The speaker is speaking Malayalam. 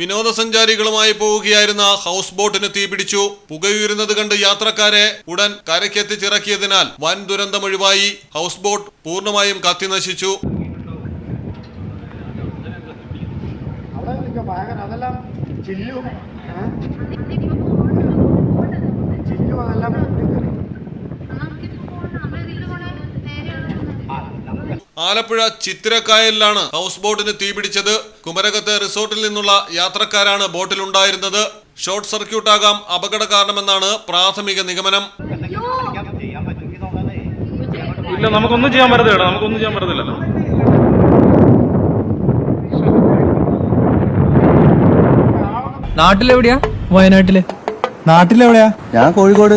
വിനോദസഞ്ചാരികളുമായി പോവുകയായിരുന്ന ഹൗസ് ബോട്ടിന് തീപിടിച്ചു പുകയുയരുന്നത് കണ്ട് യാത്രക്കാരെ ഉടൻ കരയ്ക്കെത്തിച്ചിറക്കിയതിനാൽ വൻ ദുരന്തം ഒഴിവായി. ഹൗസ് ബോട്ട് പൂർണമായും കത്തിനശിച്ചു അതെല്ലാം ചില്ലും അതെല്ലാം പൊട്ടിത്തെറി. ആലപ്പുഴ ചിത്തിരക്കായലിലാണ് ഹൗസ് ബോട്ടിന് തീപിടിച്ചത് കുമരകത്തെ റിസോർട്ടിൽ നിന്നുള്ള യാത്രക്കാരാണ് ബോട്ടിലുണ്ടായിരുന്നത്. ഷോർട്ട് സർക്യൂട്ട് ആകാം അപകട കാരണമെന്നാണ് പ്രാഥമിക നിഗമനം. ഇല്ല നമുക്കൊന്നും ചെയ്യാൻ പറ്റത്തില്ല നമുക്കൊന്നും ചെയ്യാൻ പറ്റത്തില്ലല്ലോ നാട്ടിലെവിടെയാ? വയനാട്ടിൽ. നാട്ടിലെവിടെയാ? ഞാൻ കോഴിക്കോട്.